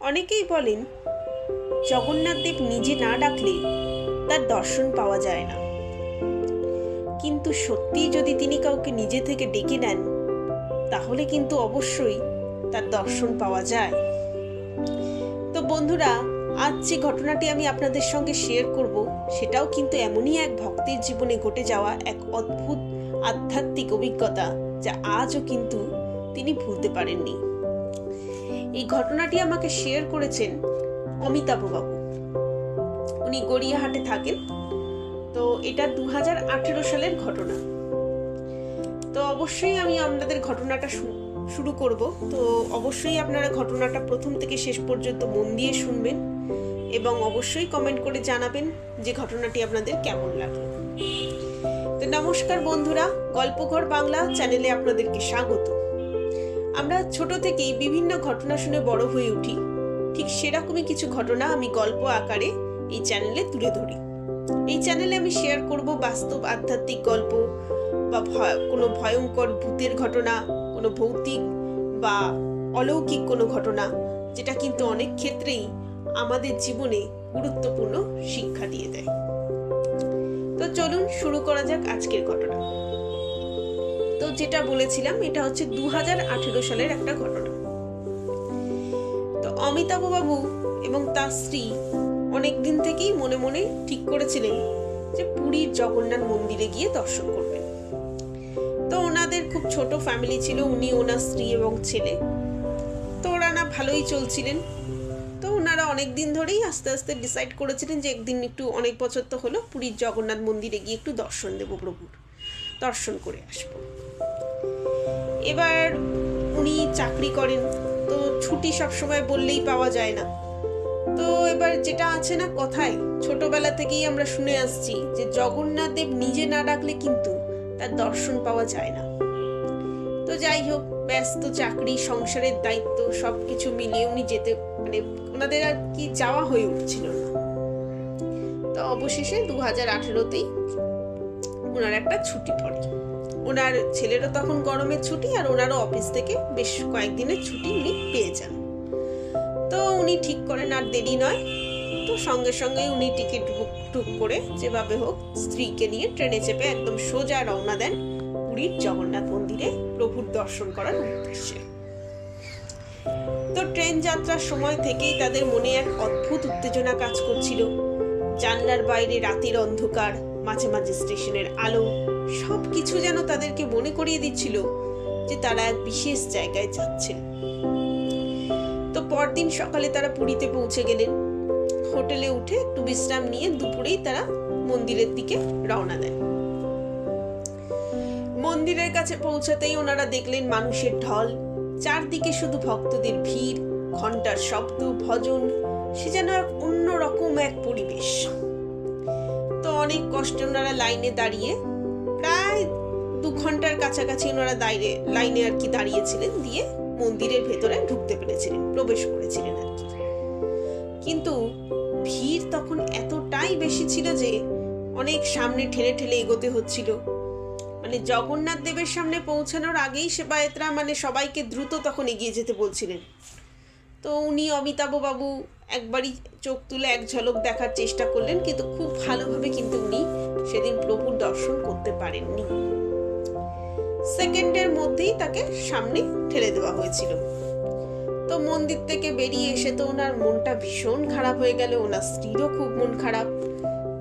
অনেকেই বলেন, জগন্নাথ দেব নিজে না ডাকলে তার দর্শন পাওয়া যায় না। কিন্তু সত্যিই যদি তিনি কাউকে নিজে থেকে ডেকে নেন, তাহলে কিন্তু অবশ্যই তার দর্শন পাওয়া যায়। তো বন্ধুরা, আজ যে ঘটনাটি আমি আপনাদের সঙ্গে শেয়ার করব, সেটাও কিন্তু এমনই এক ভক্তের জীবনে ঘটে যাওয়া এক অদ্ভুত আধ্যাত্মিক অভিজ্ঞতা, যা আজও কিন্তু তিনি ভুলতে পারেননি। এই ঘটনাটি আমাকে শেয়ার করেছেন অমিতাভ বাবু উনি গড়িয়াহাটে থাকেন। তো এটা দু হাজার আঠেরো সালের ঘটনা। তো অবশ্যই আমি আপনাদের ঘটনাটা শুরু করব। তো অবশ্যই আপনারা ঘটনাটা প্রথম থেকে শেষ পর্যন্ত মন দিয়ে শুনবেন এবং অবশ্যই কমেন্ট করে জানাবেন যে ঘটনাটি আপনাদের কেমন লাগে। তো নমস্কার বন্ধুরা, গল্পঘর বাংলা চ্যানেলে আপনাদেরকে স্বাগত। আমরা ছোট থেকেই বিভিন্ন ঘটনা শুনে বড় হয়ে উঠি। ঠিক সেরকমই কিছু ঘটনা আমি গল্প আকারে এই চ্যানেলে তুলে ধরি। এই চ্যানেলে আমি শেয়ার করব বাস্তব আধ্যাত্মিক গল্প বা কোনো ভয়ঙ্কর ভূতের ঘটনা, কোনো ভৌতিক বা অলৌকিক কোনো ঘটনা, যেটা কিন্তু অনেক ক্ষেত্রেই আমাদের জীবনে গুরুত্বপূর্ণ শিক্ষা দিয়ে দেয়। তো চলুন শুরু করা যাক আজকের ঘটনা। তো যেটা বলেছিলাম, এটা হচ্ছে দু হাজার আঠেরো সালের একটা ঘটনা। তো অমিতাভ বাবু এবং তার স্ত্রী অনেক দিন থেকেই মনে মনে ঠিক করেছিলেন যে পুরীর জগন্নাথ মন্দিরে গিয়ে দর্শন করবেন। তো ওনাদের খুব ছোট ফ্যামিলি ছিল, উনি ওনার স্ত্রী এবং ছেলে। তো ওরা না ভালোই চলছিলেন। তো ওনারা অনেক দিন ধরেই আস্তে আস্তে ডিসাইড করেছিলেন যে একদিন একটু অনেক বছর তো হলো পুরীর জগন্নাথ মন্দিরে গিয়ে একটু দর্শন দেবো প্রভুর। দর্শন করে আসব। এবার উনি চাকরি করেন, তো ছুটি সবসময় বললেই পাওয়া যায় না। তো এবার যেটা আছে না কথায় ছোটবেলা থেকেই আমরা শুনে আসছি যে জগন্নাথ দেব নিজে না ডাকলে কিন্তু তার দর্শন পাওয়া যায় না। তো যাই হোক, ব্যস্ত চাকরি, সংসারের দায়িত্ব সব কিছু মিলিয়ে উনি যেতে মানে ওনাদের আর কি যাওয়া হয়ে উঠছিল না। তো অবশেষে দু হাজার আঠেরোতেই ওনার একটা ছুটি পড়ে। ওনার ছেলেরও তখন গরমের ছুটি আর ওনারও অফিস থেকে বেশ কয়েকদিনের ছুটি উনি পেয়ে যান। তো উনি ঠিক করেন আর দেরি নয়। তো সঙ্গে সঙ্গে উনি টিকিট বুক টুক করে যেভাবে হোক স্ত্রীকে নিয়ে ট্রেনে চেপে একদম সোজা রওনা দেন পুরীর জগন্নাথ মন্দিরে প্রভুর দর্শন করার উদ্দেশ্যে। তো ট্রেন যাত্রার সময় থেকেই তাদের মনে এক অদ্ভুত উত্তেজনা কাজ করছিল। জানলার বাইরে রাতের অন্ধকার মাঝে মাঝে স্টেশনের আলো সব কিছু যেন তাদেরকে মনে করিয়ে দিচ্ছিল যে তারা এক বিশেষ জায়গায় যাচ্ছেন। তো পরদিন সকালে তারা পুরীতে পৌঁছে গেলেন। হোটেলে উঠে একটু বিশ্রাম নিয়ে দুপুরেই তারা মন্দিরের দিকে রওনা দেন। মন্দিরের কাছে পৌঁছাতেই ওনারা দেখলেন মানুষের ঢল, চারদিকে শুধু ভক্তদের ভিড় ঘণ্টার শব্দ, ভজন, সে যেন এক অন্যরকম এক পরিবেশ। অনেক কষ্টে ওনারা লাইনে দাঁড়িয়ে, প্রায় দু ঘণ্টার কাছাকাছি ওনারা দাঁড়িয়ে, লাইনে আর কি দাঁড়িয়েছিলেন, দিয়ে মন্দিরের ভেতরে ঢুকতে পেরেছিলেন, প্রবেশ করেছিলেন আর কি। কিন্তু ভিড় তখন এতটাই বেশি ছিল যে অনেক সামনে ঠেলে ঠেলে এগোতে হচ্ছিল। মানে জগন্নাথ দেবের সামনে পৌঁছানোর আগেই সেবায়েতরা মানে সবাইকে দ্রুত তখন এগিয়ে যেতে বলছিলেন। তো উনি অমিতাভ বাবু একবারই চোখ তুলে এক ঝলক দেখার চেষ্টা করলেন, কিন্তু খুব ভালোভাবে কিন্তু উনি সেদিন প্রভুর দর্শন করতে পারেননি। সেকেন্ডের মধ্যেই তাকে সামনে ঠেলে দেওয়া হয়েছিল। তো মন্দির থেকে বেরিয়ে এসে তো ওনার মনটা ভীষণ খারাপ হয়ে গেল, ওনার স্ত্রীরও খুব মন খারাপ।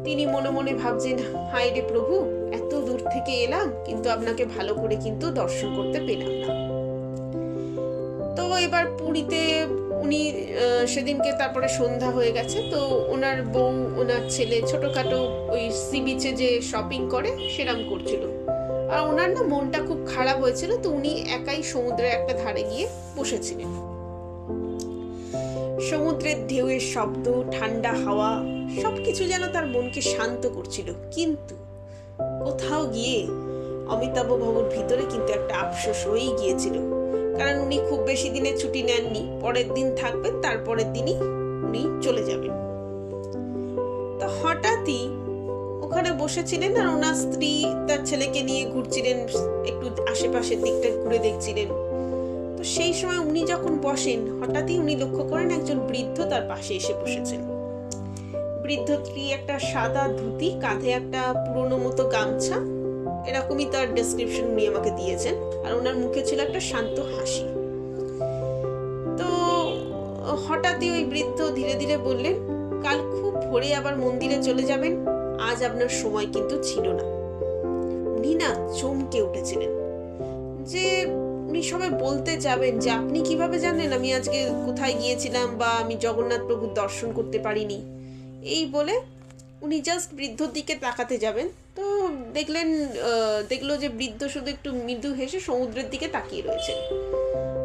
তিনি মনে মনে ভাবছেন, হায় রে প্রভু, এত দূর থেকে এলাম, কিন্তু আপনাকে ভালো করে কিন্তু দর্শন করতে পেলাম না। তো এবার পুরীতে উনি সেদিনকে তারপরে সন্ধ্যা হয়ে গেছে, তো ওনার বউ, ওনার ছেলে ছোটখাটো ওই সি বিচে যে শপিং করে, সেরাম করছিল। আর ওনার না মনটা খুব খারাপ হয়েছিল, তো উনি একাই সমুদ্রের একটা ধারে গিয়ে বসেছিলেন। সমুদ্রের ঢেউয়ের শব্দ, ঠান্ডা হাওয়া, সবকিছু যেন তার মনকে শান্ত করছিল। কিন্তু কোথাও গিয়ে অমিতাভ বাবুর ভিতরে কিন্তু একটা আফসোস হয়েই গিয়েছিল। কারণ উনি খুব বেশি দিনের ছুটি নেননি। পরের দিন থাকবেন, তারপরের দিনই উনি চলে যাবেন। তো হঠাৎই ওখানে বসেছিলেন আর ওনার স্ত্রী তার ছেলেকে নিয়ে ঘুরছিলেন, একটু আশেপাশের দিকটা ঘুরে দেখছিলেন। তো সেই সময় উনি যখন বসেন, হঠাৎই উনি লক্ষ্য করেন একজন বৃদ্ধ তার পাশে এসে বসেছেন। বৃদ্ধটি একটা সাদা ধুতি, কাঁধে একটা পুরনো মতো গামছা এরকমই তার ডেসক্রিপশন উনি আমাকে দিয়েছেন। আর ওনার মুখে ছিল একটা শান্ত হাসি। তো হঠাৎই ওই বৃদ্ধ ধীরে ধীরে বললেন, কাল খুব ভোরে আবার মন্দিরে চলে যাবেন। আজ আপনার সময় কিন্তু ছিল না। উনি না চমকে উঠেছিলেন। যে উনি সবাই বলতে যাবেন যে আপনি কীভাবে জানেন আমি আজকে কোথায় গিয়েছিলাম বা আমি জগন্নাথ প্রভুর দর্শন করতে পারিনি? এই বলে উনি জাস্ট বৃদ্ধর দিকে তাকাতে যাবেন। তো দেখলেন দেখল যে বৃদ্ধ শুধু একটু মৃদু হেসে সমুদ্রের দিকে তাকিয়ে রয়েছে।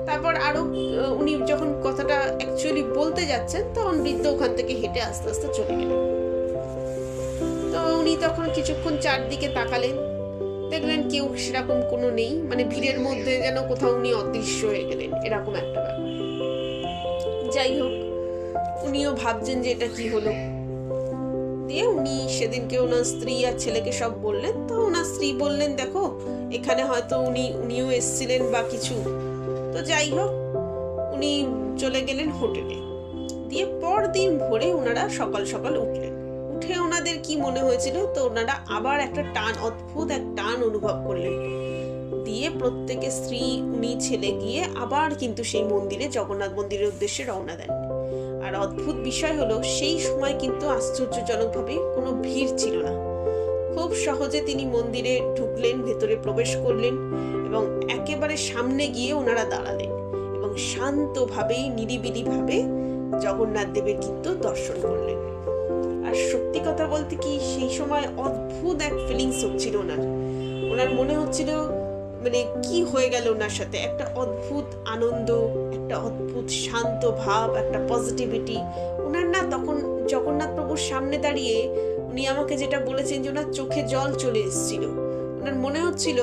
তারপর আরও উনি যখন কথাটা অ্যাকচুয়ালি বলতে যাচ্ছেন, তখন বৃদ্ধ ওখান থেকে হেঁটে আস্তে আস্তে চলে গেলেন। তো উনি তখন কিছুক্ষণ চারদিকে তাকালেন। দেখলেন কেউ সেরকম কোনো নেই মানে ভিড়ের মধ্যে যেন কোথাও উনি অদৃশ্য হয়ে গেলেন, এরকম একটা ব্যাপার। যাই হোক, উনিও ভাবছেন যে এটা কি হলো। দিয়ে উনি সেদিনকে ওনার স্ত্রী আর ছেলেকে সব বললেন। তো ওনার স্ত্রী বললেন, দেখো, এখানে হয়তো উনি, উনিও এসছিলেন বা কিছু। তো যাই হোক, উনি চলে গেলেন হোটেলে। দিয়ে পরদিন ভোরে ওনারা সকাল সকাল উঠলেন। উঠে ওনাদের কি মনে হয়েছিল? তো ওনারা আবার একটা টান, অদ্ভুত এক টান অনুভব করলেন। দিয়ে প্রত্যেকে স্ত্রী, উনি, ছেলে গিয়ে আবার কিন্তু সেই মন্দিরে, জগন্নাথ মন্দিরের উদ্দেশ্যে রওনা দেন। আর অদ্ভুত বিষয় হলো, সেই সময় কিন্তু আশ্চর্যজনকভাবে কোনো ভিড় ছিল না। খুব সহজে তিনি মন্দিরে ঢুকলেন, ভেতরে প্রবেশ করলেন এবং একেবারে সামনে গিয়ে ওনারা দাঁড়ালেন এবং শান্তভাবে, নিরিবিলিভাবে জগন্নাথ দেবের কিন্তু দর্শন করলেন। আর সত্যি কথা বলতে কি, সেই সময় অদ্ভুত এক ফিলিংস হচ্ছিল ওনার। ওনার মনে হচ্ছিল মানে কি হয়ে গেল ওনার সাথে? একটা অদ্ভুত আনন্দ, একটা অদ্ভুত শান্ত ভাব, একটা পজিটিভিটি ওনার না তখন জগন্নাথ প্রভুর সামনে দাঁড়িয়ে উনি আমাকে যেটা বলেছেন যে ওনার চোখে জল চলে এসেছিল। ওনার মনে হচ্ছিল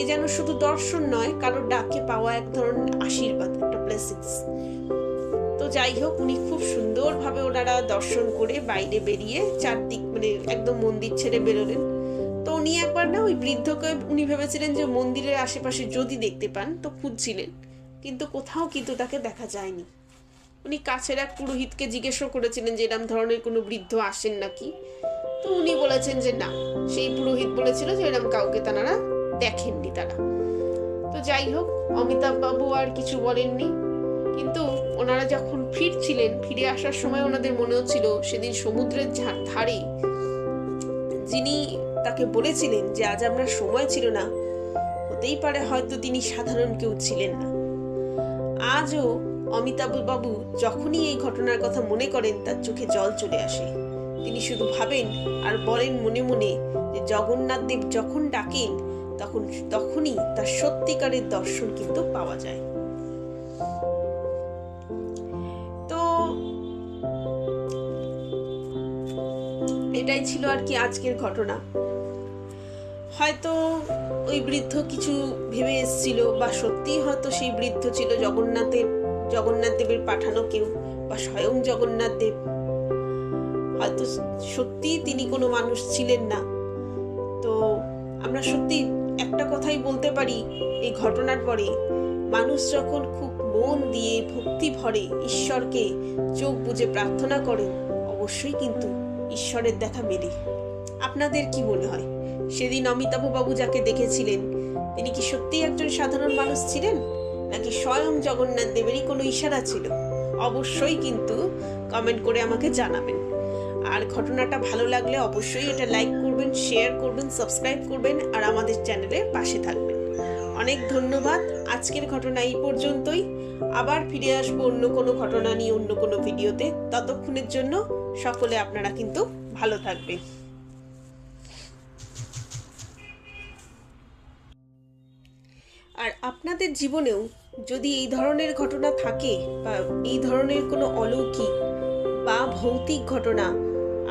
এ যেন শুধু দর্শন নয় কারোর ডাকে পাওয়া এক ধরনের আশীর্বাদ, একটা ব্লেসিংস তো যাই হোক, উনি খুব সুন্দরভাবে ওনারা দর্শন করে বাইরে বেরিয়ে চারদিক মানে একদম মন্দির ছেড়ে বেরোলেন। তো উনি একবার না ওই বৃদ্ধকে উনি ভেবেছিলেন যে মন্দিরের আশেপাশে যদি দেখতে পান, তো খুঁজছিলেন। কিন্তু কোথাও কিন্তু তাকে দেখা যায়নি। উনি কাছের এক পুরোহিতকে জিজ্ঞেসও করেছিলেন যে এরম ধরনের কোনো বৃদ্ধ আসেন নাকি? তো উনি বলেছেন যে না, সেই পুরোহিত বলেছিল যে এরম কাউকে তারা দেখেননি তারা। তো যাই হোক অমিতাভ বাবু আর কিছু বলেননি। কিন্তু ওনারা যখন ফিরছিলেন, ফিরে আসার সময় ওনাদের মনে হচ্ছিল সেদিন সমুদ্রের ধারে যিনি তাকে বলেছিলেন যে আজ আমরা সময় ছিল না। হতেই পারে হয়তো তিনি সাধারণ কেউ ছিলেন না। আজও অমিতাভ বাবু যখনই এই ঘটনার কথা মনে করেন, তার চোখে জল চলে আসে। তিনি শুধু ভাবেন আর বলেন মনে মনে যে জগন্নাথ দেব যখন ডাকেন, তখন, তখনই তার সত্যিকারের দর্শন কিন্তু পাওয়া যায়। তো এটাই ছিল আর কি আজকের ঘটনা। হয়তো ওই বৃদ্ধ কিছু ভেবে এসেছিল বা সত্যিই হয়তো সেই বৃদ্ধ ছিল জগন্নাথের জগন্নাথ দেবের পাঠানো কেউ বা স্বয়ং জগন্নাথ দেব। হয়তো সত্যিই তিনি কোনো মানুষ ছিলেন না। তো আমরা সত্যি একটা কথাই বলতে পারি, এই ঘটনার পরে মানুষ যখন খুব মন দিয়ে, ভক্তি ভরে ঈশ্বরকে চোখ বুজে প্রার্থনা করে অবশ্যই কিন্তু ঈশ্বরের দেখা মেলে। আপনাদের কি মনে হয়? সেদিন অমিতাভ বাবু যাকে দেখেছিলেন, তিনি কি সত্যিই একজন সাধারণ মানুষ ছিলেন? নাকি স্বয়ং জগন্নাথ দেবেরই কোনো ইশারা ছিল? অবশ্যই কিন্তু কমেন্ট করে আমাকে জানাবেন। আর ঘটনাটা ভালো লাগলে অবশ্যই এটা লাইক করবেন শেয়ার করবেন সাবস্ক্রাইব করবেন, আর আমাদের চ্যানেলের পাশে থাকবেন। অনেক ধন্যবাদ, আজকের ঘটনা এই পর্যন্তই। আবার ফিরে আসব অন্য কোনো ঘটনা নিয়ে অন্য কোনো ভিডিওতে ততক্ষণের জন্য সকলে আপনারা কিন্তু ভালো থাকবেন। আর আপনাদের জীবনেও যদি এই ধরনের ঘটনা থাকে বা এই ধরনের কোনো অলৌকিক বা ভৌতিক ঘটনা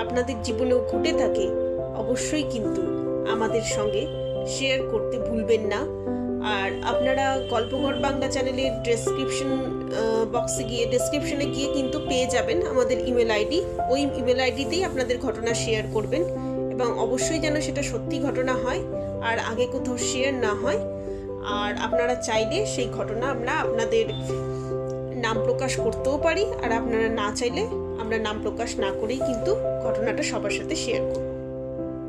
আপনাদের জীবনেও ঘটে থাকে, অবশ্যই কিন্তু আমাদের সঙ্গে শেয়ার করতে ভুলবেন না। আর আপনারা গল্পঘর বাংলা চ্যানেলের ডেসক্রিপশন বক্সে গিয়ে ডেসক্রিপশনে গিয়ে কিন্তু পেয়ে যাবেন আমাদের ইমেল আইডি ওই ইমেল আইডিতেই আপনাদের ঘটনা শেয়ার করবেন এবং অবশ্যই যেন সেটা সত্যি ঘটনা হয় আর আগে কোথাও শেয়ার না হয়। আর আপনারা চাইলে সেই ঘটনা আমরা আপনাদের নাম প্রকাশ করতেও পারি, আর আপনারা না চাইলে আমরা নাম প্রকাশ না করেই কিন্তু ঘটনাটা সবার সাথে শেয়ার করব।